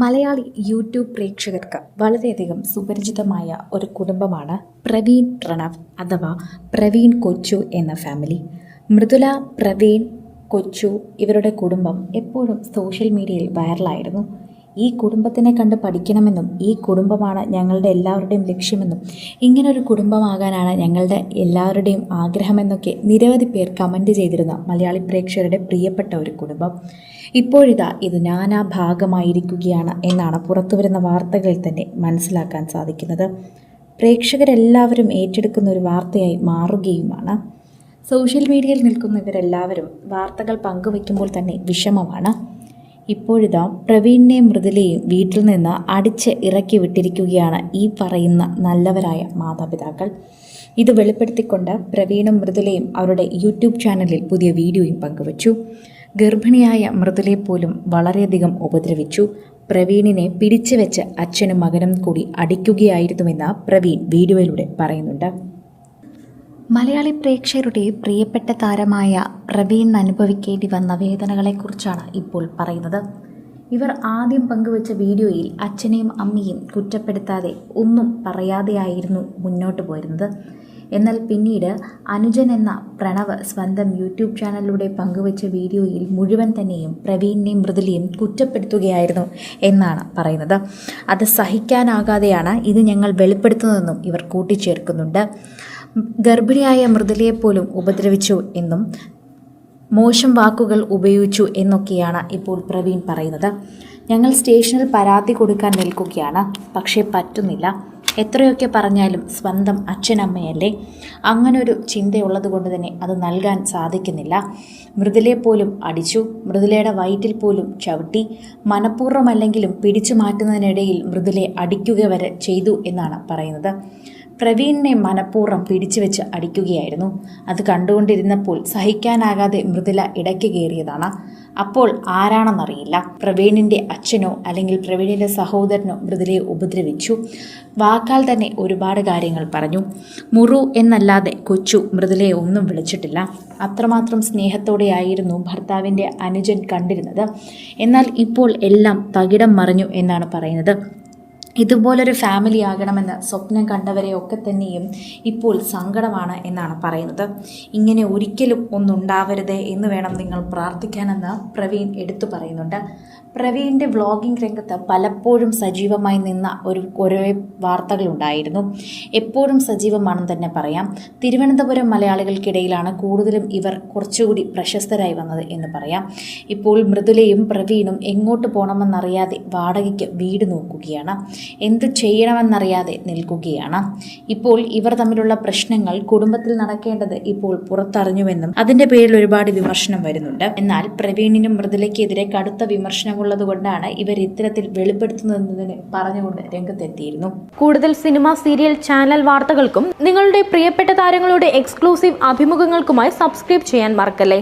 Malayali YouTube പ്രേക്ഷകർക്ക് വളരെയധികം സുപരിചിതമായ ഒരു കുടുംബമാണ് പ്രവീൺ പ്രണവ് അഥവാ പ്രവീൺ കൊച്ചു എന്ന ഫാമിലി മൃദുല പ്രവീൺ കൊച്ചു ഇവരുടെ കുടുംബം എപ്പോഴും സോഷ്യൽ മീഡിയയിൽ വൈറലായിരുന്നു ഈ കുടുംബത്തിനെ കണ്ട് പഠിക്കണമെന്നും ഈ കുടുംബമാണ് ഞങ്ങളുടെ എല്ലാവരുടെയും ലക്ഷ്യമെന്നും ഇങ്ങനൊരു കുടുംബമാകാനാണ് ഞങ്ങളുടെ എല്ലാവരുടെയും ആഗ്രഹമെന്നൊക്കെ നിരവധി പേർ കമന്റ് ചെയ്തിരുന്ന. മലയാളി പ്രേക്ഷകരുടെ പ്രിയപ്പെട്ട ഒരു കുടുംബം. ഇപ്പോഴിതാ ഇത് നാനാ ഭാഗമായിരിക്കുകയാണ് എന്നാണ് പുറത്തു വരുന്ന വാർത്തകളിൽ തന്നെ മനസ്സിലാക്കാൻ സാധിക്കുന്നത്. പ്രേക്ഷകരെല്ലാവരും ഏറ്റെടുക്കുന്ന ഒരു വാർത്തയായി മാറുകയുമാണ്. സോഷ്യൽ മീഡിയയിൽ നിൽക്കുന്ന ഇവരെല്ലാവരും വാർത്തകൾ പങ്കുവയ്ക്കുമ്പോൾ തന്നെ വിഷമമാണ്. ഇപ്പോഴിതാ പ്രവീണിനെയും മൃദുലയും വീട്ടിൽ നിന്ന് അടിച്ച് ഇറക്കി വിട്ടിരിക്കുകയാണ് ഈ പറയുന്ന നല്ലവരായ മാതാപിതാക്കൾ. ഇത് വെളിപ്പെടുത്തിക്കൊണ്ട് പ്രവീണും മൃദുലയും അവരുടെ യൂട്യൂബ് ചാനലിൽ പുതിയ വീഡിയോയും പങ്കുവച്ചു. ഗർഭിണിയായ മൃദുലയെ പോലും വളരെയധികം ഉപദ്രവിച്ചു. പ്രവീണിനെ പിടിച്ചു വെച്ച് അച്ഛനും മകനും കൂടി അടിക്കുകയായിരുന്നുവെന്ന് പ്രവീൺ വീഡിയോയിലൂടെ പറയുന്നുണ്ട്. മലയാളി പ്രേക്ഷകരുടെ പ്രിയപ്പെട്ട താരമായ പ്രവീൺ അനുഭവിക്കേണ്ടി വന്ന വേദനകളെക്കുറിച്ചാണ് ഇപ്പോൾ പറയുന്നത്. ഇവർ ആദ്യം പങ്കുവച്ച വീഡിയോയിൽ അച്ഛനെയും അമ്മയും കുറ്റപ്പെടുത്താതെ ഒന്നും പറയാതെയായിരുന്നു മുന്നോട്ട് പോയിരുന്നത്. എന്നാൽ പിന്നീട് അനുജൻ എന്ന പ്രണവ് സ്വന്തം യൂട്യൂബ് ചാനലിലൂടെ പങ്കുവച്ച വീഡിയോയിൽ മുഴുവൻ തന്നെയും പ്രവീണിനെയും മൃദുലിയും കുറ്റപ്പെടുത്തുകയായിരുന്നു എന്നാണ് പറയുന്നത്. അത് സഹിക്കാനാകാതെയാണ് ഇത് ഞങ്ങൾ വെളിപ്പെടുത്തുന്നതെന്നും ഇവർ കൂട്ടിച്ചേർക്കുന്നുണ്ട്. ഗർഭിണിയായ മൃദുലയെപ്പോലും ഉപദ്രവിച്ചു എന്നും മോശം വാക്കുകൾ ഉപയോഗിച്ചു എന്നൊക്കെയാണ് ഇപ്പോൾ പ്രവീൺ പറയുന്നത്. ഞങ്ങൾ സ്റ്റേഷനിൽ പരാതി കൊടുക്കാൻ നിൽക്കുകയാണ്. പക്ഷേ പറ്റുന്നില്ല. എത്രയൊക്കെ പറഞ്ഞാലും സ്വന്തം അച്ഛനമ്മയല്ലേ? അങ്ങനൊരു ചിന്തയുള്ളത് കൊണ്ട് തന്നെ അത് നൽകാൻ സാധിക്കുന്നില്ല. മൃദുലയെ പോലും അടിച്ചു. മൃദുലയുടെ വയറ്റിൽ പോലും ചവിട്ടി. മനഃപൂർവമല്ലെങ്കിലും പിടിച്ചു മാറ്റുന്നതിനിടയിൽ മൃദുലയെ അടിക്കുക വരെ ചെയ്തു എന്നാണ് പറയുന്നത്. പ്രവീണിനെ മനഃപൂർവം പിടിച്ചു വെച്ച് അടിക്കുകയായിരുന്നു. അത് കണ്ടുകൊണ്ടിരുന്നപ്പോൾ സഹിക്കാനാകാതെ മൃദുല ഇടയ്ക്ക് കയറിയതാണ്. അപ്പോൾ ആരാണെന്നറിയില്ല. പ്രവീണിന്റെ അച്ഛനോ അല്ലെങ്കിൽ പ്രവീണിന്റെ സഹോദരനോ മൃദുലയെ ഉപദ്രവിച്ചു. വാക്കാൽ തന്നെ ഒരുപാട് കാര്യങ്ങൾ പറഞ്ഞു. മുറു എന്നല്ലാതെ കൊച്ചു മൃദുലയെ ഒന്നും വിളിച്ചിട്ടില്ല. അത്രമാത്രം സ്നേഹത്തോടെയായിരുന്നു ഭർത്താവിന്റെ അനുജൻ കണ്ടിരുന്നത്. എന്നാൽ ഇപ്പോൾ എല്ലാം തകിടം മറിഞ്ഞു എന്നാണ് പറയുന്നത്. ഇതുപോലൊരു ഫാമിലി ആകണമെന്ന് സ്വപ്നം കണ്ടവരെയൊക്കെ തന്നെയും ഇപ്പോൾ സങ്കടമാണ് എന്നാണ് പറയുന്നത്. ഇങ്ങനെ ഒരിക്കലും ഒന്നുണ്ടാവരുത് എന്ന് വേണം നിങ്ങൾ പ്രാർത്ഥിക്കാനെന്ന് പ്രവീൺ എടുത്തു പറയുന്നുണ്ട്. പ്രവീണിന്റെ വ്ളോഗിംഗ് രംഗത്ത് പലപ്പോഴും സജീവമായി നിന്ന ഒരു കുറേ വാർത്തകളുണ്ടായിരുന്നു എപ്പോഴും സജീവമാണെന്ന് തന്നെ പറയാം. തിരുവനന്തപുരം മലയാളികൾക്കിടയിലാണ് കൂടുതലും ഇവർ കുറച്ചുകൂടി പ്രശസ്തരായി വന്നത് എന്ന് പറയാം. ഇപ്പോൾ മൃദുലയും പ്രവീണും എങ്ങോട്ട് പോകണമെന്നറിയാതെ വാടകയ്ക്ക് വീട് നോക്കുകയാണ്. എന്തു ചെയ്യണമെന്നറിയാതെ നിൽക്കുകയാണ്. ഇപ്പോൾ ഇവർ തമ്മിലുള്ള പ്രശ്നങ്ങൾ കുടുംബത്തിൽ നടക്കേണ്ടത് ഇപ്പോൾ പുറത്തറിഞ്ഞുവെന്നും അതിന്റെ പേരിൽ ഒരുപാട് വിമർശനം വരുന്നുണ്ട്. എന്നാൽ പ്രവീണിനും മൃദുലയ്ക്കെതിരെ കടുത്ത വിമർശനമുള്ളതുകൊണ്ടാണ് ഇവർ ഇത്തരത്തിൽ വെളിപ്പെടുത്തുന്നതിന് പറഞ്ഞുകൊണ്ട് രംഗത്തെത്തിയിരുന്നു. കൂടുതൽ സിനിമ സീരിയൽ ചാനൽ വാർത്തകൾക്കും നിങ്ങളുടെ പ്രിയപ്പെട്ട താരങ്ങളുടെ എക്സ്ക്ലൂസീവ് അഭിമുഖങ്ങൾക്കുമായി സബ്സ്ക്രൈബ് ചെയ്യാൻ മറക്കല്ലേ?